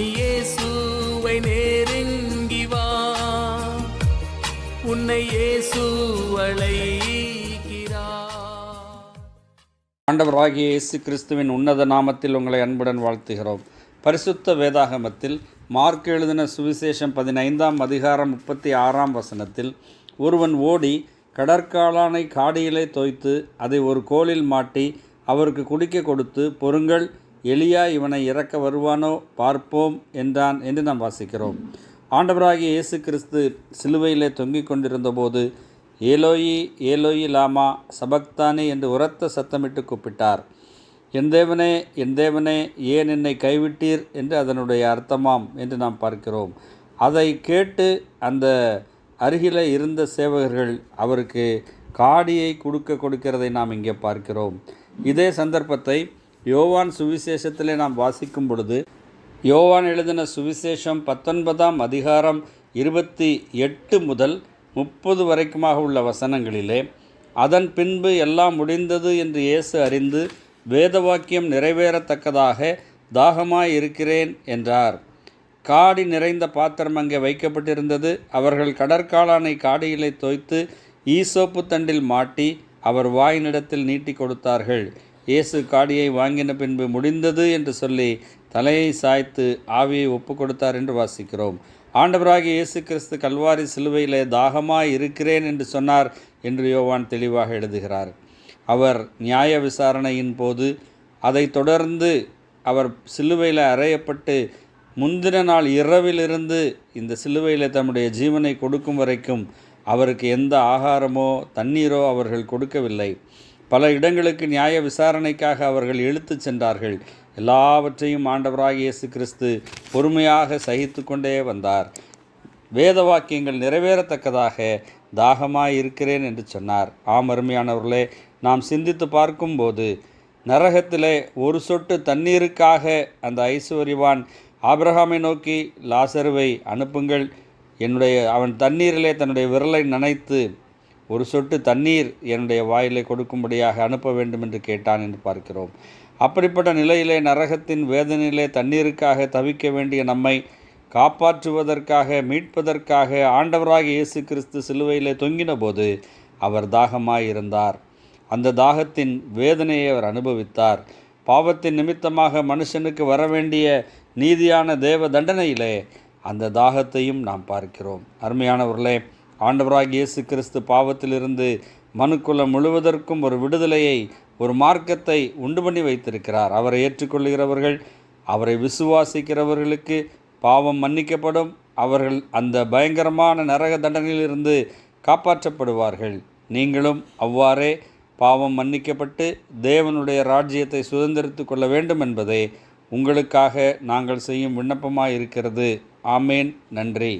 நீயேசுவை நேருங்கி வா. உன்னை இயேசுவளை ஆண்டவராகிய இயேசு கிறிஸ்துவின் உன்னத நாமத்தில் உங்களை அன்புடன் வாழ்த்துகிறோம். பரிசுத்த வேதாகமத்தில் மார்க் எழுதின சுவிசேஷம் பதினைந்தாம் அதிகாரம் முப்பத்தி ஆறாம் வசனத்தில் ஒருவன் ஓடி கடற்காளானை காடியிலே தோய்த்து அதை ஒரு கோலில் மாட்டி அவருக்கு குடிக்க கொடுத்து பொருங்கள் எளியா இவனை இறக்க வருவானோ பார்ப்போம் என்றான் என்று நாம் வாசிக்கிறோம். ஆண்டவராகிய இயேசு கிறிஸ்து சிலுவையிலே தொங்கிக் கொண்டிருந்தபோது ஏலோயி ஏலோயி லாமா சபக்தானி என்று உரத்த சத்தமிட்டு கூப்பிட்டார். என் தேவனே என் தேவனே ஏன் என்னை கைவிட்டீர்? என்று அதனுடைய அர்த்தமாம் என்று நாம் பார்க்கிறோம். அதை கேட்டு அந்த அருகில இருந்த சேவகர்கள் அவருக்கு காடியை கொடுக்க கொடுக்கிறதை நாம் இங்கே பார்க்கிறோம். இதே சந்தர்ப்பத்தை யோவான் சுவிசேஷத்திலே நாம் வாசிக்கும் பொழுது யோவான் எழுதின சுவிசேஷம் பத்தொன்பதாம் அதிகாரம் இருபத்தி எட்டு முதல் முப்பது வரைக்குமாக உள்ள வசனங்களிலே அதன் பின்பு எல்லாம் முடிந்தது என்று இயேசு அறிந்து வேதவாக்கியம் நிறைவேறத்தக்கதாக தாகமாய் இருக்கிறேன் என்றார். காடி நிறைந்த பாத்திரம் அங்கே வைக்கப்பட்டிருந்தது. அவர்கள் கடற்காளானை காடியிலே தோய்த்து ஈசோப்பு தண்டில் மாட்டி அவர் வாயினிடத்தில் நீட்டி கொடுத்தார்கள். இயேசு காடியை வாங்கின பின்பு முடிந்தது என்று சொல்லி தலையை சாய்த்து ஆவியை ஒப்பு கொடுத்தார் என்று வாசிக்கிறோம். ஆண்டவராகிய இயேசு கிறிஸ்து கல்வாரி சிலுவையிலே தாகமாய் இருக்கிறேன் என்று சொன்னார் என்று யோவான் தெளிவாக எழுதுகிறார். அவர் நியாய விசாரணையின் போது அதை தொடர்ந்து அவர் சிலுவையில் அறையப்பட்டு முந்தின நாள் இரவிலிருந்து இந்த சிலுவையில் தம்முடைய ஜீவனை கொடுக்கும் வரைக்கும் அவருக்கு எந்த ஆகாரமோ தண்ணீரோ அவர்கள் கொடுக்கவில்லை. பல இடங்களுக்கு நியாய விசாரணைக்காக அவர்கள் இழுத்துச் சென்றார்கள். எல்லாவற்றையும் ஆண்டவராக இயேசு கிறிஸ்து பொறுமையாக சகித்து கொண்டே வந்தார். வேத வாக்கியங்கள் நிறைவேறத்தக்கதாக தாகமாய் இருக்கிறேன் என்று சொன்னார். ஆம் அருமையானவர்களே நாம் சிந்தித்து பார்க்கும்போது நரகத்திலே ஒரு சொட்டு தண்ணீருக்காக அந்த ஐஸ்வர்யவான் ஆபிரகாமை நோக்கி லாசருவை அனுப்புங்கள். என்னுடைய அவன் தண்ணீரிலே தன்னுடைய விரலை நனைத்து ஒரு சொட்டு தண்ணீர் என்னுடைய வாயிலை கொடுக்கும்படியாக அனுப்ப வேண்டும் என்று கேட்டான் என்று பார்க்கிறோம். அப்படிப்பட்ட நிலையிலே நரகத்தின் வேதனையிலே தண்ணீருக்காக தவிக்க வேண்டிய நம்மை காப்பாற்றுவதற்காக மீட்பதற்காக ஆண்டவராக இயேசு கிறிஸ்து சிலுவையிலே தொங்கின போது அவர் தாகமாய் இருந்தார் அந்த தாகத்தின் வேதனையை அவர் அனுபவித்தார். பாவத்தின் நிமித்தமாக மனுஷனுக்கு வர வேண்டிய நீதியான தேவ தண்டனையிலே அந்த தாகத்தையும் நாம் பார்க்கிறோம். அருமையானவர்களே ஆண்டவராக இயேசு கிறிஸ்து பாவத்திலிருந்து மனுக்குலம் முழுவதற்கும் ஒரு விடுதலையை ஒரு மார்க்கத்தை உண்டு பண்ணி வைத்திருக்கிறார். அவரை ஏற்றுக்கொள்கிறவர்கள் அவரை விசுவாசிக்கிறவர்களுக்கு பாவம் மன்னிக்கப்படும். அவர்கள் அந்த பயங்கரமான நரக தண்டனையிலிருந்து காப்பாற்றப்படுவார்கள். நீங்களும் அவ்வாறே பாவம் மன்னிக்கப்பட்டு தேவனுடைய ராஜ்யத்தை சுதந்திரித்து கொள்ள வேண்டும் என்பதே உங்களுக்காக நாங்கள் செய்யும் விண்ணப்பமாக இருக்கிறது ஆமேன். நன்றி.